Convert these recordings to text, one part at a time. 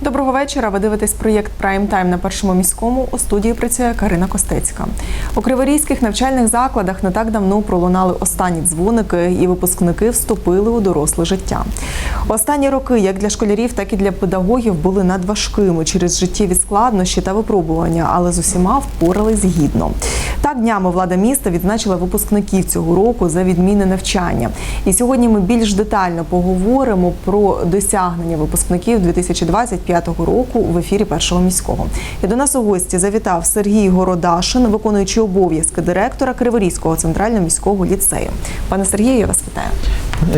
Доброго вечора. Ви дивитесь проєкт Прайм Тайм на першому міському. У студії працює Карина Костецька. У криворізьких навчальних закладах не так давно пролунали останні дзвоники, і випускники вступили у доросле життя. Останні роки, як для школярів, так і для педагогів, були надважкими через життєві складнощі та випробування, але з усіма впорались гідно. Так днями влада міста відзначила випускників цього року за відмінне навчання. І сьогодні ми більш детально поговоримо про досягнення випускників 2025 року в ефірі першого міського. І до нас у гості завітав Сергій Городашин, виконуючий обов'язки директора Криворізького центрального міського ліцею. Пане Сергію, я вас вітаю.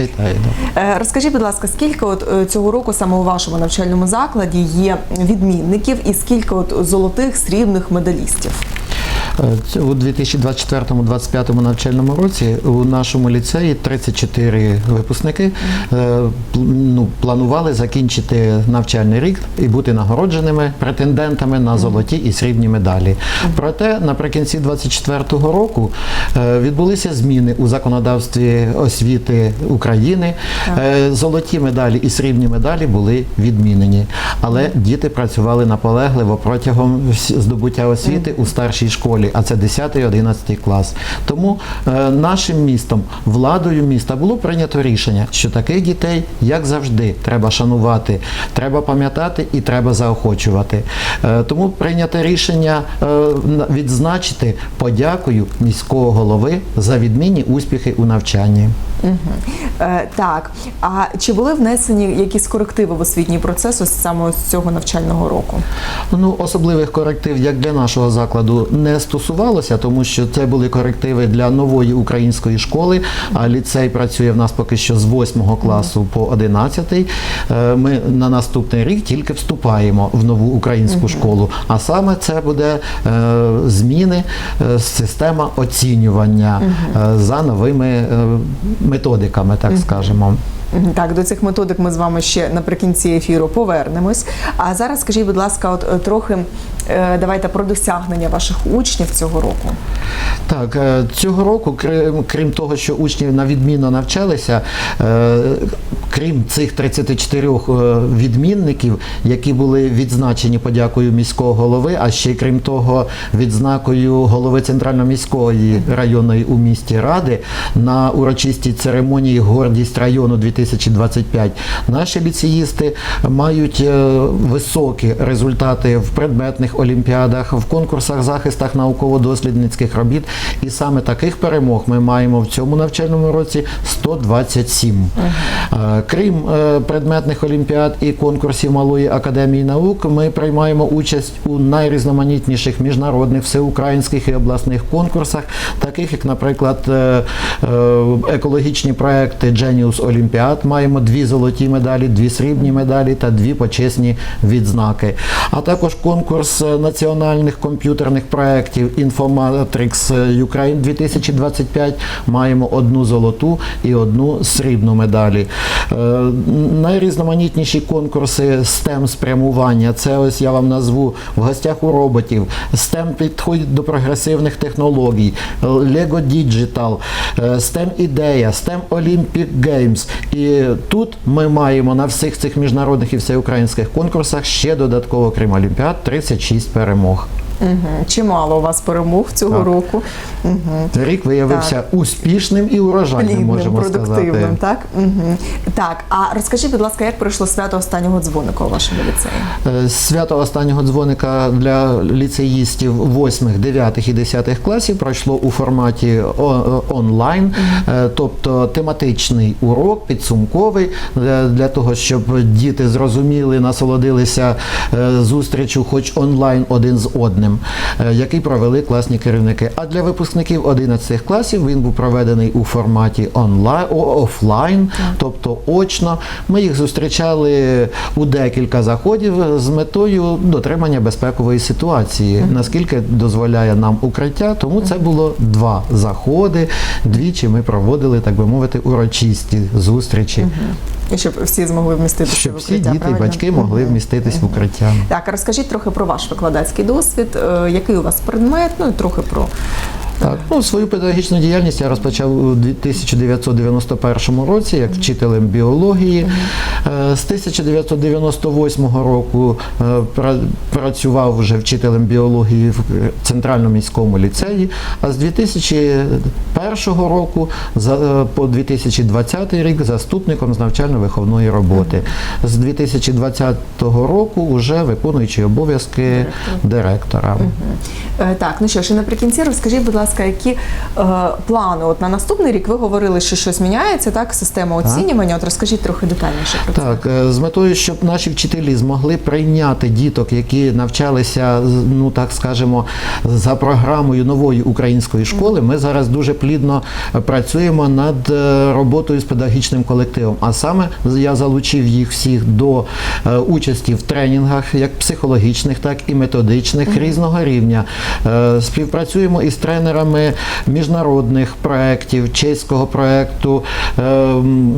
Вітаю. Е, Розкажіть, будь ласка, скільки от е, цього року саме у вашому навчальному закладі є відмінників і скільки от золотих срібних медалістів? Е, У 2024-2025 навчальному році у нашому ліцеї 34 випускники е, ну, планували закінчити навчальний рік і бути нагородженими претендентами на золоті і срібні медалі. Проте наприкінці 2024 року е, відбулися зміни у законодавстві освіти України. Золоті медалі і срібні медалі були відмінені, але діти працювали наполегливо протягом здобуття освіти у старшій школі, а це 10-11 клас. Тому е, нашим містом, владою міста було прийнято рішення, що таких дітей, як завжди, треба шанувати, треба пам'ятати і треба заохочувати. Е, тому прийнято рішення е, відзначити подякою міського голови за відмінні успіхи у навчанні. Е, так, а чи були внесені якісь корективи в освітній процес ось саме з цього навчального року? Ну, особливих коректив як для нашого закладу не стосувалося, тому що це були корективи для нової української школи. А ліцей працює в нас поки що з 8 класу по 11. Е, Ми на наступний рік тільки вступаємо в нову українську школу. А саме це буде е, зміни, е, система оцінювання за новими методиками, так скажемо. Так, до цих методик ми з вами ще наприкінці ефіру повернемось. А зараз скажіть, будь ласка, от е, трохи е, давайте про досягнення ваших учнів цього року. Так, е, цього року, крім, крім того, що учні на відмінно навчалися, крім цих 34 е, відмінників, які були відзначені подякою міського голови, а ще крім того, відзнакою голови центрально-міської районної у місті ради на урочистій церемонії Гордість району 2025, наші ліцеїсти мають е, високі результати в предметних олімпіадах, в конкурсах захистах науково-дослідницьких робіт. І саме таких перемог ми маємо в цьому навчальному році 127. Е, Крім е, предметних олімпіад і конкурсів Малої академії наук, ми приймаємо участь у найрізноманітніших міжнародних всеукраїнських і обласних конкурсах, таких як, наприклад, екологічні проекти Genius Олімпіад. Маємо дві золоті медалі, дві срібні медалі та дві почесні відзнаки. А також конкурс е, національних комп'ютерних проєктів Infomatrix Ukraine 2025. Маємо одну золоту і одну срібну медалі. Е, Найрізноманітніші конкурси STEM спрямування. Це ось я вам назву в гостях у роботів. STEM підходить до прогресивних технологій, Lego Digital, е, STEM ідея, STEM Olympic Games. І тут ми маємо на всіх цих міжнародних і всеукраїнських конкурсах ще додатково, крім Олімпіад, 36 перемог. Угу. Чимало у вас перемог цього Так. року. Угу. Рік виявився успішним і урожайним, Плідним, можемо продуктивним, сказати. так? Угу. Так, а розкажіть, будь ласка, як пройшло свято останнього дзвоника у вашому ліцеї? Е, Свято останнього дзвоника для ліцеїстів 8, 9 і 10 класів пройшло у форматі онлайн, Е, тобто тематичний урок, підсумковий, е, для того, щоб діти зрозуміли, насолодилися е, зустрічю, хоч онлайн один з одним, е, який провели класні керівники. А для випускників 11 класів він був проведений у форматі онлайн, офлайн, тобто очно. Ми їх зустрічали у декілька заходів з метою дотримання безпекової ситуації, наскільки дозволяє нам укриття. Тому це було два заходи. Двічі ми проводили, так би мовити, урочисті зустрічі, І щоб всі змогли вміститися в щоб всі діти діти і батьки могли вміститись в укриття. Так, розкажіть трохи про ваш викладацький досвід, е, який у вас предмет, ну і трохи про Так, ну свою педагогічну діяльність я розпочав у 1991 році як вчителем біології. Е, З 1998 року е, працював вже вчителем біології в центральному міському ліцеї. А з 2001 року е, по 2020 рік заступником з навчально-виховної роботи. З 2020 року вже виконуючий обов'язки директора. Так, ну що ж, і наприкінці розкажіть, будь ласка, які е, плани от на наступний рік ви говорили, що щось міняється, так, система оцінювання. От розкажіть трохи детальніше про це. Так, е, з метою, щоб наші вчителі змогли прийняти діток, які навчалися, ну так скажемо, за програмою нової української школи, ми зараз дуже плідно працюємо над е, роботою з педагогічним колективом. А саме я залучив їх всіх до е, участі в тренінгах, як психологічних, так і методичних різного рівня. Співпрацюємо із тренерами міжнародних проєктів, чеського проєкту. е, м,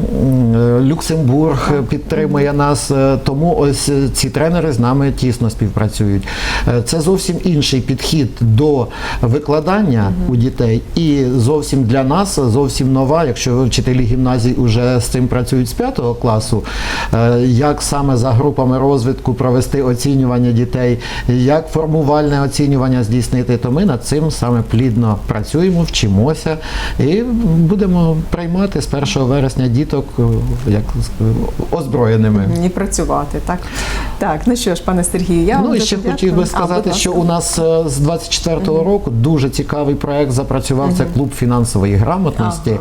е, Люксембург підтримує нас, е, тому ось е, ці тренери з нами тісно співпрацюють. Е, Це зовсім інший підхід до викладання у дітей, і зовсім для нас зовсім нова, якщо вчителі гімназій вже з цим працюють з п'ятого класу, як саме за групами розвитку провести оцінювання дітей, як формувальне оцінювання здійснити, то ми над цим саме плідно працюємо, вчимося і будемо приймати з 1 вересня діток е, як озброєними. І працювати, так? Так, ну що ж, пане Сергію, я вам Ну і ще дякую. хотів би сказати, будь що у нас е, з 24-го року дуже цікавий проект запрацював. Це клуб фінансової грамотності.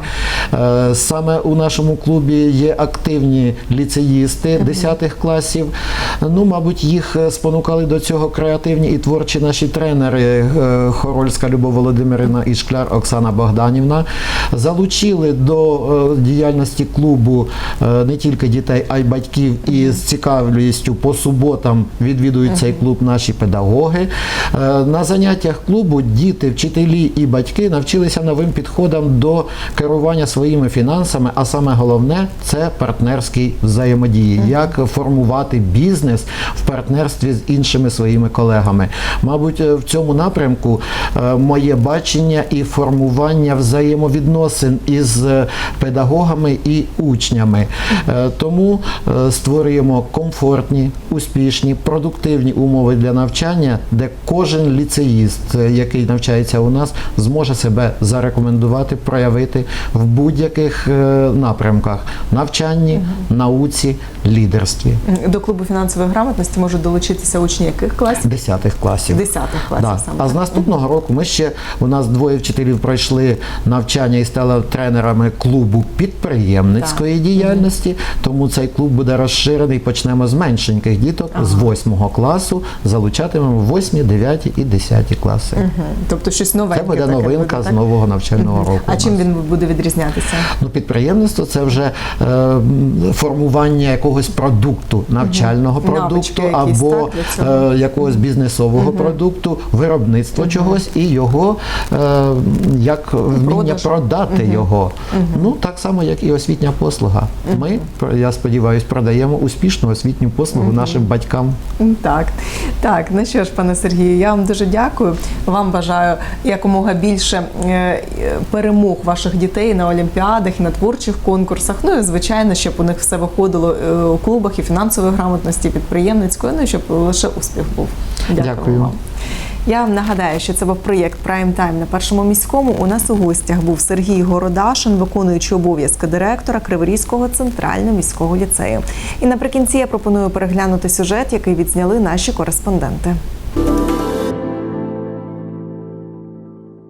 Е, Саме у нашому клубі є активні ліцеїсти 10 класів. Ну, мабуть, їх спонукали до цього креативні і творчі наші тренери Хорольська Любов Володимирівна і Шкляр Оксана Богданівна. Залучили до е, діяльності клубу е, не тільки дітей, а й батьків і з цікавістю по суботам відвідують цей клуб наші педагоги. Е, На заняттях клубу діти, вчителі і батьки навчилися новим підходам до керування своїми фінансами, а саме головне це партнерські взаємодії, як формувати бізнес в партнерстві з іншими своїми колегами. Мабуть, в цьому напрямку моє бачення і формування взаємовідносин із е, педагогами і учнями. Е, Тому е, створюємо комфортні, успішні, продуктивні умови для навчання, де кожен ліцеїст, який навчається у нас, зможе себе зарекомендувати, проявити в будь-яких напрямках навчанні, науці, лідерстві. До клубу фінансової грамотності можуть долучитися учні яких класів? Десятих класів. Десятих класів Да. саме. А з наступного року ми ще у нас двоє вчителів пройшли навчання і стали тренерами клубу підприємницької діяльності. Тому цей клуб буде розширений. Почнемо з меншеньких діток з 8 класу. Залучатимемо 8, 9 і 10 класи. Мгм. Тобто щось новеньке. Це буде таке новинка буде, з нового навчального року. А чим він буде відрізнятися? Ну, підприємництво це вже е, формування якогось продукту, навчального Навички продукту якісь, або так, е, якогось бізнесового продукту, виробництво чогось і його як вміння продати його. Ну так само, як і освітня послуга. Ми, я сподіваюся, продаємо успішну освітню послугу нашим батькам. Так, так. Ну що ж, пане Сергію, я вам дуже дякую. Вам бажаю якомога більше е, е, перемог ваших дітей на олімпіадах і на творчих конкурсах. Ну і звичайно, щоб у них все виходило е, у клубах і фінансової грамотності, підприємницької. Ну і щоб лише успіх був. Дякую, Дякую. вам. Я вам нагадаю, що це був проєкт Прайм Тайм на першому міському. У нас у гостях був Сергій Городашин, виконуючий обов'язки директора Криворізького центрального міського ліцею. І наприкінці я пропоную переглянути сюжет, який відзняли наші кореспонденти.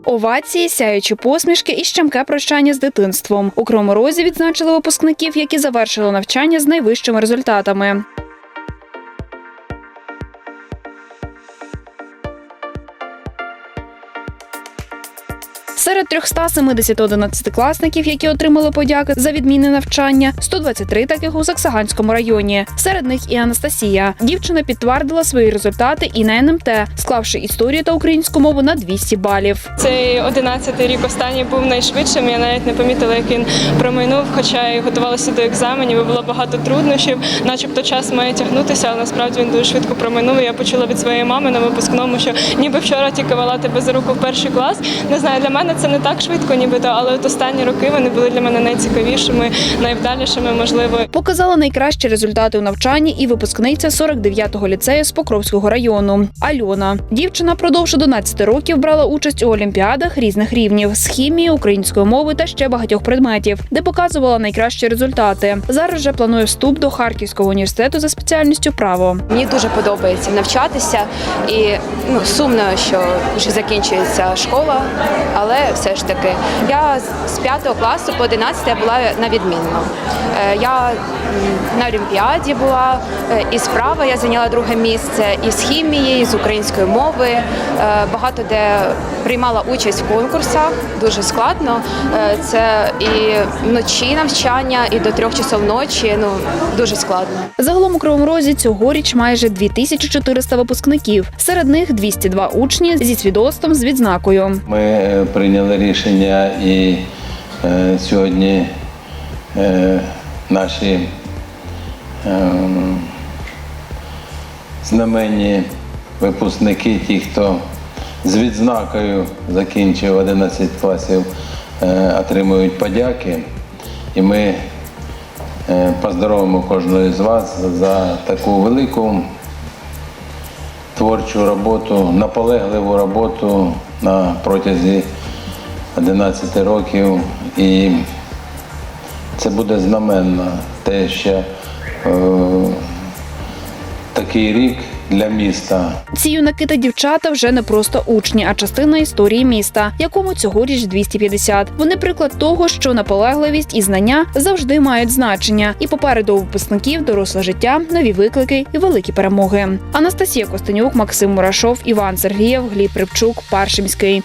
Овації, сяючі посмішки і щемке прощання з дитинством. У Кривому Розі відзначили випускників, які завершили навчання з найвищими результатами. Серед 370 одинадцятикласників, які отримали подяки за відмінне навчання, 123 таких у Саксаганському районі. Серед них і Анастасія. Дівчина підтвердила свої результати і на НМТ, склавши історію та українську мову на 200 балів. Цей 11-й рік останній був найшвидшим. Я навіть не помітила, як він промайнув, хоча і готувалася до екзаменів. і Було багато труднощів, начебто час має тягнутися, але насправді він дуже швидко промайнув. І Я почула від своєї мами на випускному, що ніби вчора тільки вела тебе за руку в перший клас. Не знаю, для мене це не так швидко, нібито, але от останні роки вони були для мене найцікавішими, найвдалішими, можливо. Показала найкращі результати у навчанні і випускниця 49-го ліцею з Покровського району. Альона. Дівчина продовж 11 років брала участь у олімпіадах різних рівнів з хімії, української мови та ще багатьох предметів, де показувала найкращі результати. Зараз же планує вступ до Харківського університету за спеціальністю право. Мені дуже подобається навчатися, і ну сумно, що вже закінчується школа, але все ж таки я з- з 5 класу по 11 я була на відмінно. Е, Я на Олімпіаді була, е, і з права я зайняла друге місце, і з хімії, і з української мови. Е, Багато де приймала участь в конкурсах, дуже складно. Це і вночі навчання, і до трьох часов ночі. Ну дуже складно. Загалом у Кривому Розі цьогоріч майже 2400 випускників. Серед них 202 учні зі свідоцтвом з відзнакою. Ми е, прийняли рішення і е, сьогодні е, наші е, знаменні випускники, ті, хто з відзнакою закінчив 11 класів, е, отримують подяки. І ми е, поздоровимо кожного з вас за таку велику творчу роботу, наполегливу роботу на протязі 11 років. І це буде знаменно те, що е, такий рік для міста. Ці юнаки та дівчата вже не просто учні, а частина історії міста, якому цьогоріч 250. Вони приклад того, що наполегливість і знання завжди мають значення. І попереду випускників доросле життя, нові виклики і великі перемоги. Анастасія Костенюк, Максим Мурашов, Іван Сергієв, Гліб Рибчук, Паршимський.